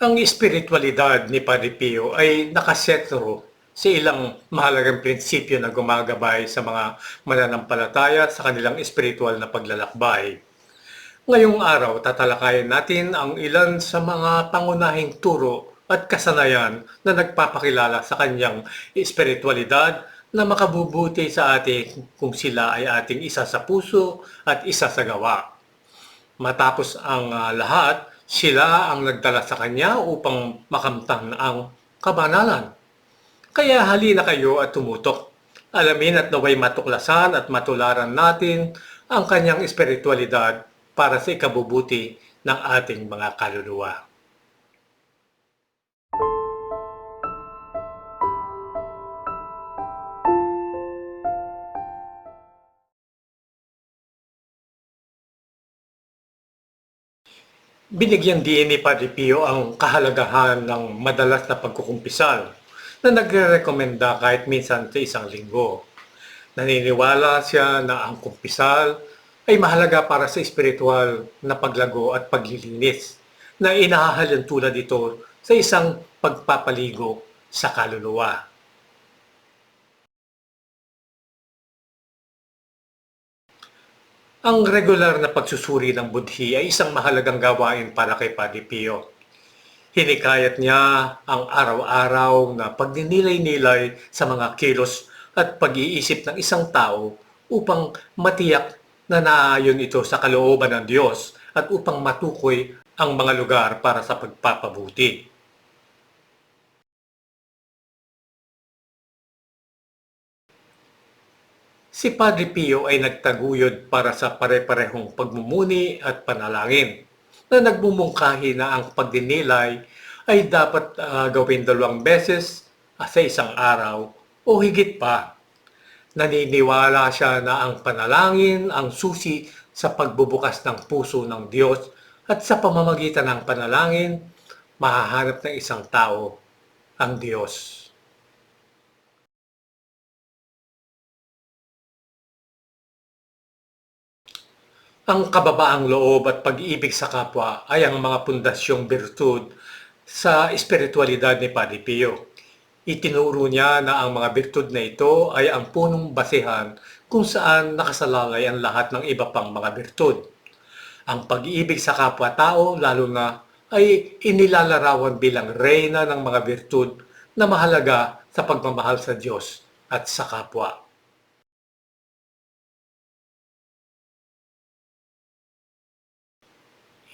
Ang espiritualidad ni Padre Pio ay nakasetro sa ilang mahalagang prinsipyo na gumagabay sa mga mananampalataya sa kanilang espiritual na paglalakbay. Ngayong araw, tatalakayin natin ang ilan sa mga pangunahing turo at kasanayan na nagpapakilala sa kanyang espiritualidad na makabubuti sa atin kung sila ay ating isa sa puso at isa sa gawa. Matapos ang ah, lahat, sila ang nagdala sa kanya upang makamtan ang kabanalan. Kaya halina kayo at tumutok. Alamin at naway matuklasan at matularan natin ang kanyang espiritualidad para sa ikabubuti ng ating mga kaluluwa. Binigyan din ni Padre Pio ang kahalagahan ng madalas na pagkukumpisal na nagre-rekomenda kahit minsan sa isang linggo. Naniniwala siya na ang kumpisal ay mahalaga para sa espiritual na paglago at paglilinis na inahahalin tulad ito sa isang pagpapaligo sa kaluluwa. Ang regular na pagsusuri ng budhi ay isang mahalagang gawain para kay Padre Pio. Hinikayat niya ang araw-araw na pagninilay-nilay sa mga kilos at pag-iisip ng isang tao upang matiyak na naayon ito sa kalooban ng Diyos at upang matukoy ang mga lugar para sa pagpapabuti. Si Padre Pio ay nagtaguyod para sa pare-parehong pagmumuni at panalangin na nagmumungkahi na ang pagdinilay ay dapat ah, gawin dalawang beses sa isang araw o higit pa. Naniniwala siya na ang panalangin ang susi sa pagbubukas ng puso ng Diyos at sa pamamagitan ng panalangin, mahahanap ng isang tao ang Diyos. Ang kababaang loob at pag-ibig sa kapwa ay ang mga pundasyong birtud sa espiritualidad ni Padre Pio. Itinuro niya na ang mga birtud na ito ay ang punong basehan kung saan nakasalalay ang lahat ng iba pang mga birtud. Ang pag-ibig sa kapwa-tao lalo na ay inilalarawan bilang reyna ng mga birtud na mahalaga sa pagmamahal sa Diyos at sa kapwa.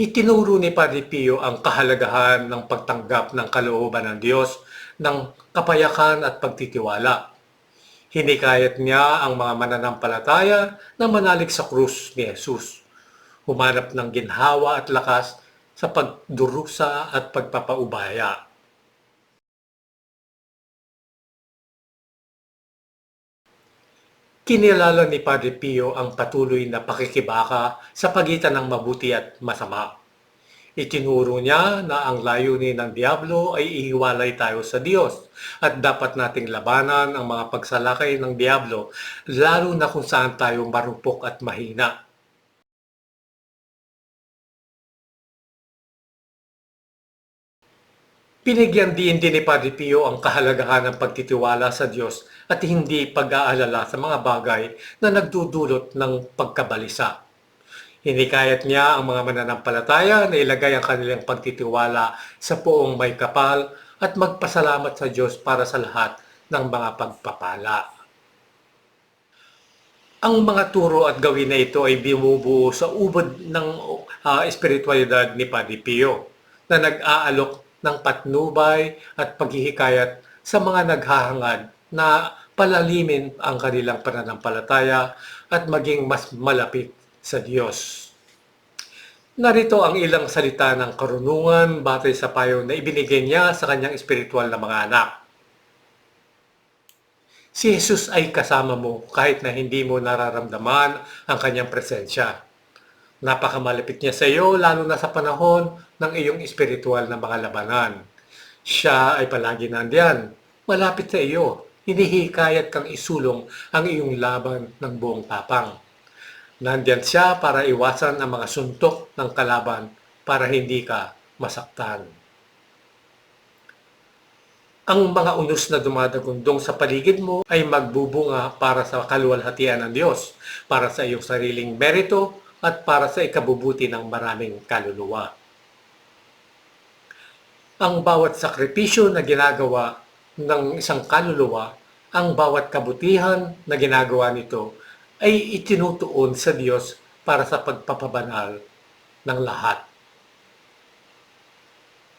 Itinuro ni Padre Pio ang kahalagahan ng pagtanggap ng kalooban ng Diyos ng kapayakan at pagtitiwala. Hinikayat niya ang mga mananampalataya na manalig sa krus ni Jesus. Humanap ng ginhawa at lakas sa pagdurusa at pagpapaubaya. Kinilala ni Padre Pio ang patuloy na pakikibaka sa pagitan ng mabuti at masama. Itinuro niya na ang layunin ng Diablo ay ihiwalay tayo sa Diyos at dapat nating labanan ang mga pagsalakay ng Diablo lalo na kung saan tayo marupok at mahina. Pinigyan din din ni Padre Pio ang kahalagahan ng pagtitiwala sa Diyos at hindi pag-aalala sa mga bagay na nagdudulot ng pagkabalisa. Hinikayat niya ang mga mananampalataya na ilagay ang kanilang pagtitiwala sa poong may kapal at magpasalamat sa Diyos para sa lahat ng mga pagpapala. Ang mga turo at gawin na ito ay bumubuo sa ubod ng ah, espiritualidad ni Padre Pio na nag-aalok ng patnubay at paghihikayat sa mga naghahangad na palalimin ang kanilang pananampalataya at maging mas malapit sa Diyos. Narito ang ilang salita ng karunungan batay sa payo na ibinigay niya sa kanyang espiritual na mga anak. Si Jesus ay kasama mo kahit na hindi mo nararamdaman ang kanyang presensya. Napakamalapit niya sa iyo lalo na sa panahon ng iyong espiritual na mga labanan. Siya ay palagi nandiyan, malapit sa iyo. Hinihikayat kang isulong ang iyong laban ng buong tapang. Nandiyan siya para iwasan ang mga suntok ng kalaban para hindi ka masaktan. ang mga unos na dumadagundong sa paligid mo ay magbubunga para sa kaluwalhatian ng Diyos, para sa iyong sariling merito at para sa ikabubuti ng maraming kaluluwa. Ang bawat sakripisyo na ginagawa ng isang kaluluwa, ang bawat kabutihan na ginagawa nito ay itinutuon sa Diyos para sa pagpapabanal ng lahat.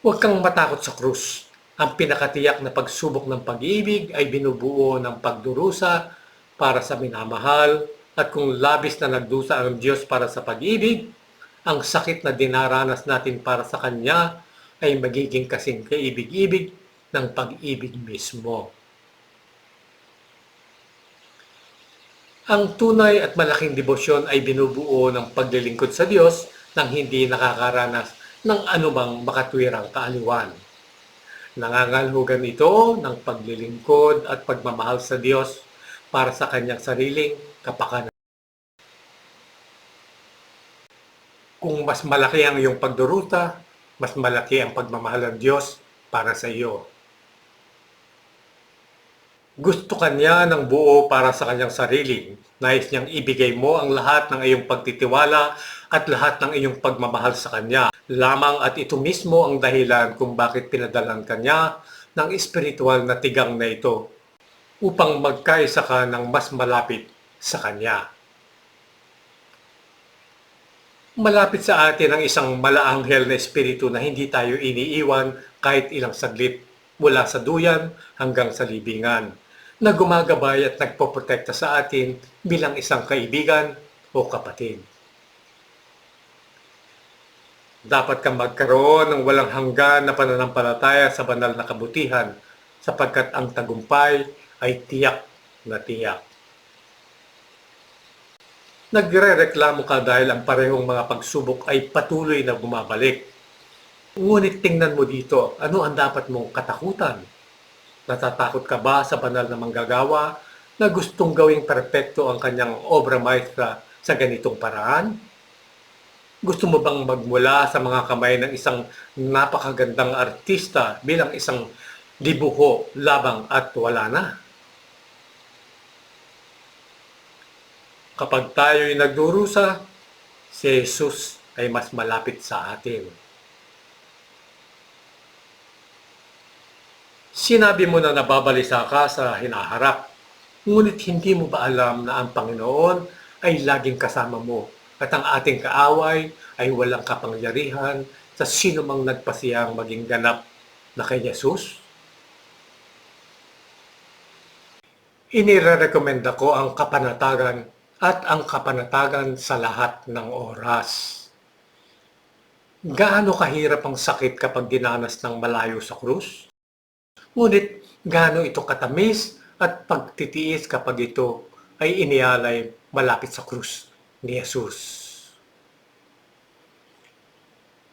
Huwag kang matakot sa krus. Ang pinakatiyak na pagsubok ng pag-ibig ay binubuo ng pagdurusa para sa minamahal at kung labis na nagdusa ang Diyos para sa pag-ibig, ang sakit na dinaranas natin para sa Kanya ay magiging kasing kaibig-ibig ng pag-ibig mismo. Ang tunay at malaking debosyon ay binubuo ng paglilingkod sa Diyos nang hindi nakakaranas ng anumang makatwirang kaaliwan. Nangangalhugan ito ng paglilingkod at pagmamahal sa Diyos para sa kanyang sariling kapakanan. Kung mas malaki ang iyong pagduruta, mas malaki ang pagmamahal ng Diyos para sa iyo. Gusto kanya ng buo para sa kanyang sarili. Nais niyang ibigay mo ang lahat ng iyong pagtitiwala at lahat ng iyong pagmamahal sa kanya. Lamang at ito mismo ang dahilan kung bakit pinadalan kanya ng espiritual na tigang na ito upang magkaisa ka ng mas malapit sa kanya. Malapit sa atin ang isang malaanghel na espiritu na hindi tayo iniiwan kahit ilang saglit mula sa duyan hanggang sa libingan na gumagabay at nagpoprotekta sa atin bilang isang kaibigan o kapatid. Dapat kang magkaroon ng walang hanggan na pananampalataya sa banal na kabutihan sapagkat ang tagumpay ay tiyak na tiyak. Nagre-reklamo ka dahil ang parehong mga pagsubok ay patuloy na bumabalik. Ngunit tingnan mo dito, ano ang dapat mong katakutan? Natatakot ka ba sa banal na manggagawa na gustong gawing perpekto ang kanyang obra maestra sa ganitong paraan? Gusto mo bang magmula sa mga kamay ng isang napakagandang artista bilang isang dibuho, labang at wala na? Kapag tayo'y nagdurusa, si Jesus ay mas malapit sa atin. Sinabi mo na nababalisa ka sa hinaharap, ngunit hindi mo ba alam na ang Panginoon ay laging kasama mo at ang ating kaaway ay walang kapangyarihan sa sino mang nagpasiyang maging ganap na kay Jesus? Inirerekomenda ko ang kapanatagan at ang kapanatagan sa lahat ng oras. Gaano kahirap ang sakit kapag dinanas ng malayo sa krus? Ngunit gaano ito katamis at pagtitiis kapag ito ay inialay malapit sa krus ni Jesus.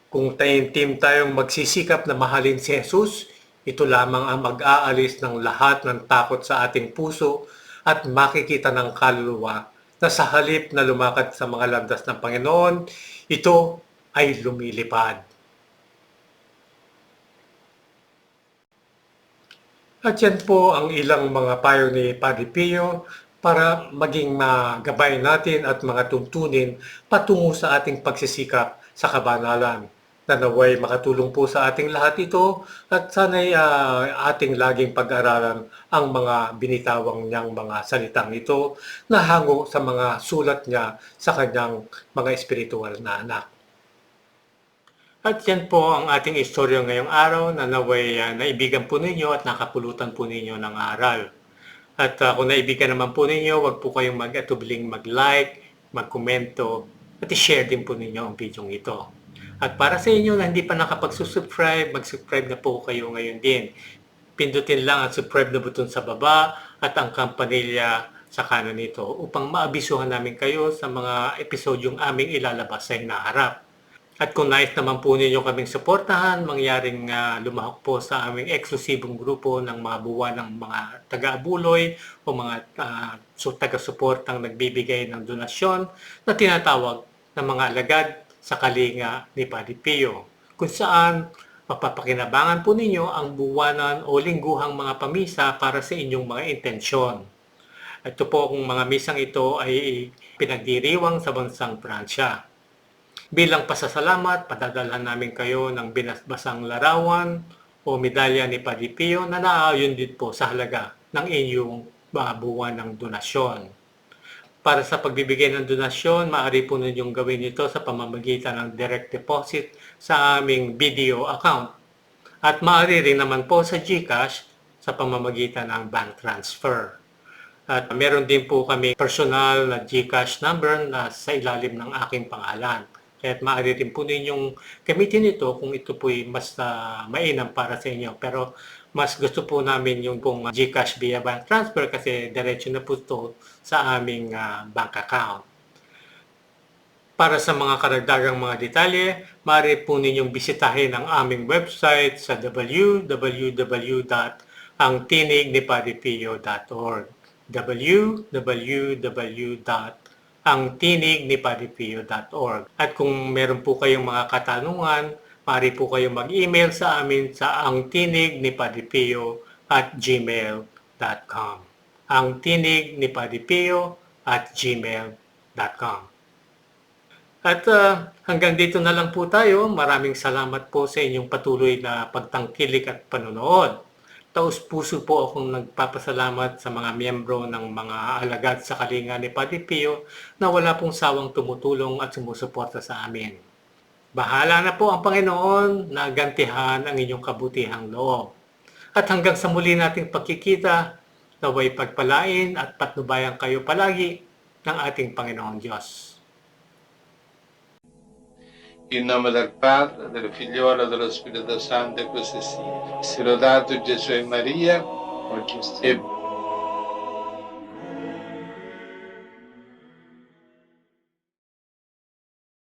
Kung tayo-team tayong magsisikap na mahalin si Jesus, ito lamang ang mag-aalis ng lahat ng takot sa ating puso at makikita ng kaluluwa na sa halip na lumakad sa mga landas ng Panginoon, ito ay lumilipad. At yan po ang ilang mga payo ni Padre Pio para maging magabay natin at mga tuntunin patungo sa ating pagsisikap sa kabanalan na naway makatulong po sa ating lahat ito at sana'y uh, ating laging pag-aralan ang mga binitawang niyang mga salitang ito na hango sa mga sulat niya sa kanyang mga espiritual na anak. At yan po ang ating istorya ngayong araw na naway uh, naibigan po ninyo at nakapulutan po ninyo ng aral. At uh, kung naibigan naman po ninyo, wag po kayong mag-atubling mag-like, mag-komento, at i-share din po ninyo ang video ito. At para sa inyo na hindi pa nakapag-subscribe, mag-subscribe na po kayo ngayon din. Pindutin lang ang subscribe na button sa baba at ang kampanilya sa kanan nito upang maabisuhan namin kayo sa mga episodyong aming ilalabas sa hinaharap. At kung nais naman po ninyo kaming suportahan, mangyaring uh, lumahok po sa aming eksklusibong grupo ng mga buwan ng mga taga-abuloy o mga uh, taga-suportang nagbibigay ng donasyon na tinatawag ng mga alagad sa kalinga ni Padre Pio, kung saan Mapapakinabangan po ninyo ang buwanan o lingguhang mga pamisa para sa inyong mga intensyon. Ito po kung mga misang ito ay pinagdiriwang sa bansang Pransya. Bilang pasasalamat, padadalhan namin kayo ng binasbasang larawan o medalya ni Padre Pio na naaayon din po sa halaga ng inyong mga buwan ng donasyon. Para sa pagbibigay ng donasyon, maaari po ninyong gawin ito sa pamamagitan ng direct deposit sa aming video account. At maaari rin naman po sa GCash sa pamamagitan ng bank transfer. At meron din po kami personal na GCash number na sa ilalim ng aking pangalan. Kaya maaari rin po ninyong gamitin ito kung ito po'y mas ah, mainam para sa inyo. Pero mas gusto po namin yung pong GCash via bank transfer kasi diretso na po ito sa aming ah, bank account. Para sa mga karagdagang mga detalye, maaari po ninyong bisitahin ang aming website sa www.angtinignipadipio.org www.angtinignipadipio.org At kung meron po kayong mga katanungan, maaari po kayong mag-email sa amin sa angtinignipadipio at gmail.com angtinignipadipio at gmail.com at ah, hanggang dito na lang po tayo. Maraming salamat po sa inyong patuloy na pagtangkilik at panonood. Taos puso po akong nagpapasalamat sa mga miyembro ng mga alagad sa kalinga ni Padre Pio na wala pong sawang tumutulong at sumusuporta sa amin. Bahala na po ang Panginoon na gantihan ang inyong kabutihang loob. At hanggang sa muli nating pagkikita, naway pagpalain at patnubayan kayo palagi ng ating Panginoong Diyos. In nome del Padre, del Figliolo dello Spirito Santo, e così sia. Sia lodato Gesù e Maria, e